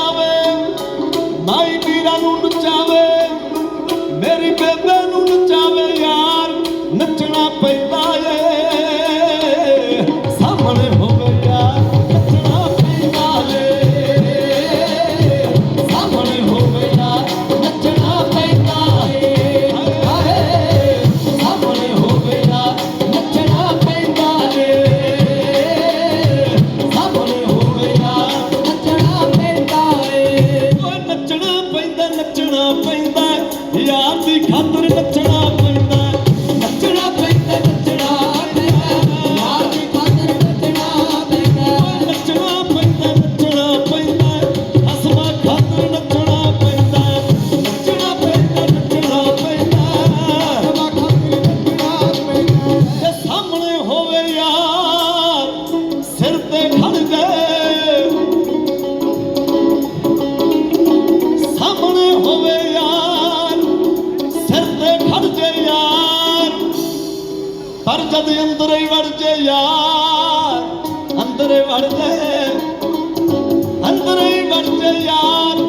চাবে মাই বিরানুন চাবে। எனது அந்துரை வடுச்சையார் அந்துரை வடுச்சை அந்துரை வடுச்சையார்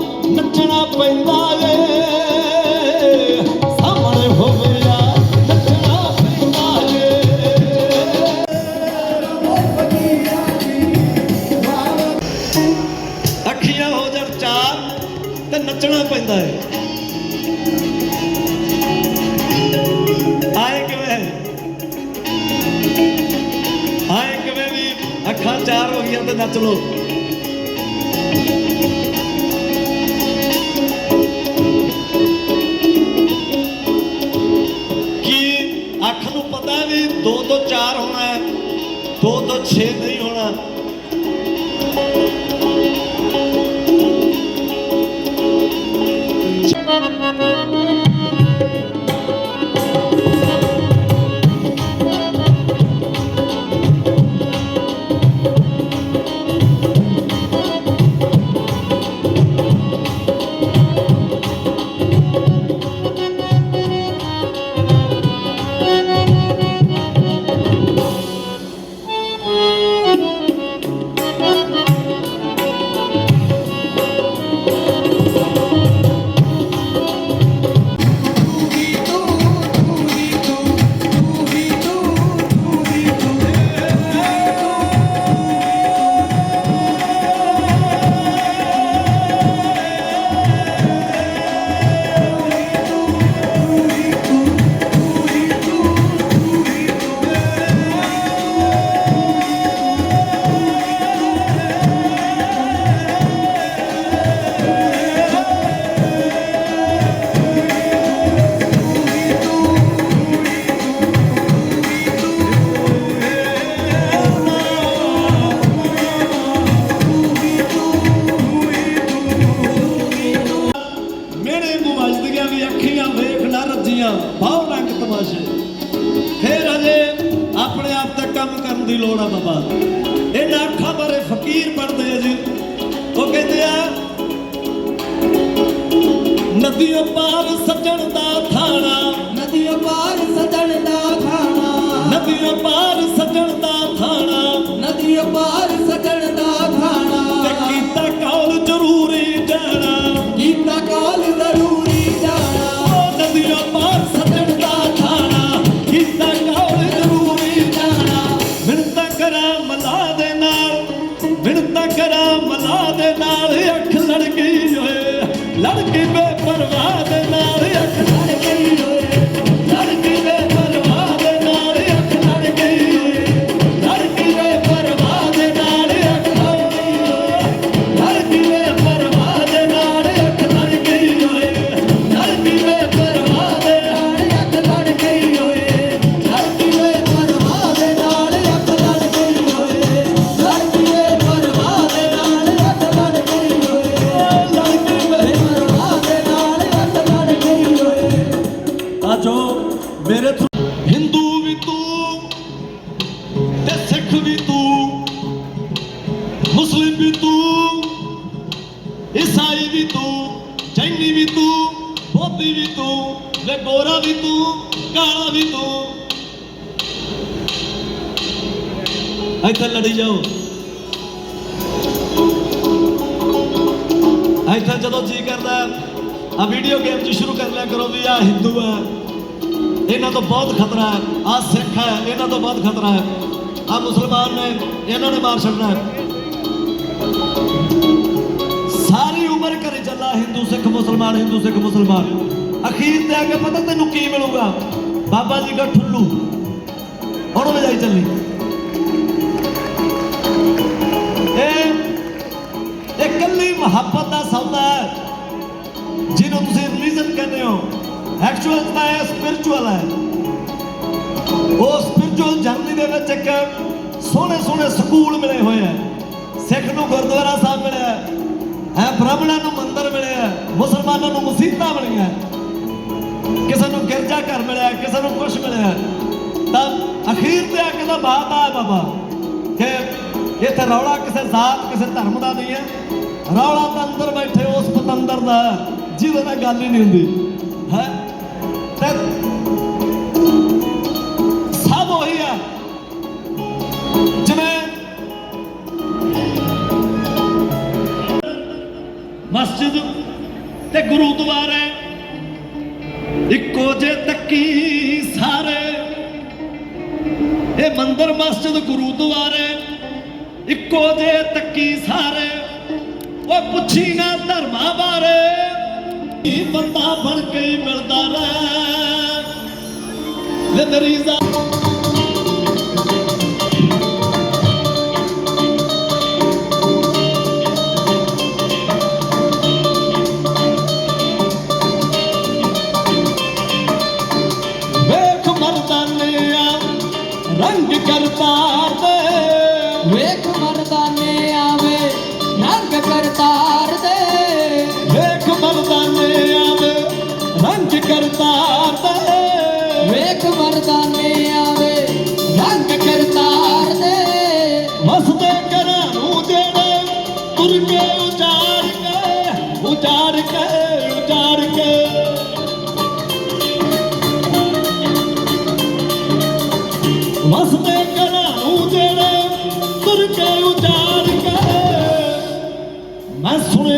ਤੇ ਨੱਚ ਲੋ ਕੀ ਅੱਖ ਨੂੰ ਪਤਾ ਵੀ 2 ਤੋਂ 4 ਹੋਣਾ ਹੈ? 2 ਤੋਂ 6 ਨਹੀਂ ਹੋਣਾ? ਪਾਰ ਸਜਣ ਦਾ ਥਾਣਾ। ਨਦੀਓ ਪਾਰ ਸਜਣ ਦਾ ਥਾਣਾ। ਨਦੀਓ ਪਾਰ ਸਜਣ ਦਾ ਥਾਣਾ। ਨਦੀਓ ਪਾਰ ਸਜਣ ऐसा लड़ी जाओ ऐसा जो जी करता ਆ ਵੀਡੀਓ ਗੇਮ ਜੀ ਸ਼ੁਰੂ ਕਰ ਲਿਆ ਕਰੋ ਵੀ ਆ ਹਿੰਦੂ ਆ ਇਹਨਾਂ ਤੋਂ ਬਹੁਤ ਖਤਰਾ ਹੈ ਆ ਸਿੱਖ ਹੈ ਇਹਨਾਂ ਤੋਂ ਬਹੁਤ ਖਤਰਾ ਹੈ ਆ ਮੁਸਲਮਾਨ ਨੇ ਇਹਨਾਂ ਨੇ ਮਾਰ ਛੱਡਣਾ ਸਾਰੀ ਉਮਰ ਕਰੇ ਚੱਲਾ ਹਿੰਦੂ ਸਿੱਖ ਮੁਸਲਮਾਨ ਹਿੰਦੂ ਸਿੱਖ ਮੁਸਲਮਾਨ ਅਖੀਰ ਤੇ ਆ ਕੇ ਪਤਾ ਤੈਨੂੰ ਕੀ ਮਿਲੂਗਾ ਬਾਬਾ ਜੀ ਦਾ ਠੁੱਲੂ। ਹੁਣ ਵਜਾਈ ਚੱਲੀ। ਇਹ ਇਕੱਲੀ ਮੁਹੱਬਤ ਦਾ ਸੌਦਾ ਹੈ ਜਿਹਨੂੰ ਤੁਸੀਂ ਰਿਲੀਜਨ ਕਹਿੰਦੇ ਹੋ। ਐਕਚੁਅਲ ਤਾਂ ਇਹ ਸਪਿਰਚੁਅਲ ਹੈ। ਉਹ ਸਪਿਰਚੁਅਲ ਜਰਨੀ ਦੇ ਵਿੱਚ ਇੱਕ ਸੋਹਣੇ ਸੋਹਣੇ ਸਕੂਲ ਮਿਲੇ ਹੋਏ ਆ ਸਿੱਖ ਨੂੰ ਗੁਰਦੁਆਰਾ ਸਾਹਿਬ ਮਿਲਿਆ ਹੈ। ਬ੍ਰਾਹਮਣਾਂ ਨੂੰ ਮੰਦਿਰ ਮਿਲਿਆ ਹੈ, ਮੁਸਲਮਾਨਾਂ ਨੂੰ ਮਸੀਤਾਂ ਮਿਲੀਆਂ ਕਿਸੇ ਨੂੰ ਗਿਰਜਾ ਘਰ ਮਿਲਿਆ, ਕਿਸੇ ਨੂੰ ਕੁਛ ਮਿਲਿਆ, ਤਾਂ ਅਖੀਰ ਤੇ ਆ ਕੇ ਤਾਂ ਬਾਤ ਆ ਬਾਬਾ। ਕਿ ਇੱਥੇ ਰੌਲਾ ਕਿਸੇ ਜ਼ਾਤ, ਕਿਸੇ ਧਰਮ ਦਾ ਨਹੀਂ ਹੈ। ਰੌਲਾ ਤਾਂ ਅੰਦਰ ਬੈਠੇ ਉਸ ਪਤੰਦਰ ਦਾ, ਜਿਹਦੇ ਨਾਲ ਗੱਲ ਹੀ ਨਹੀਂ ਹੁੰਦੀ। ਹੈ? ਤੇ ਸਭ ਉਹੀ ਆ। ਜਿਵੇਂ ਮਸਜਿਦ ਤੇ ਗੁਰਦੁਆਰੇ ਮੰਦਰ ਮਸਜਿਦ ਗੁਰਦੁਆਰੇ ਇੱਕੋ ਜੇ ਤੱਕੀ ਸਾਰੇ। ਉਹ ਪੁੱਛੀ ਨਾ ਧਰਮਾਂ ਬਾਰੇ ਬੰਦਾ ਬਣ ਕੇ ਮਿਲਦਾ ਰਹਿ? ਲੈ ਮਰੀਜ਼ਾ Make শুনে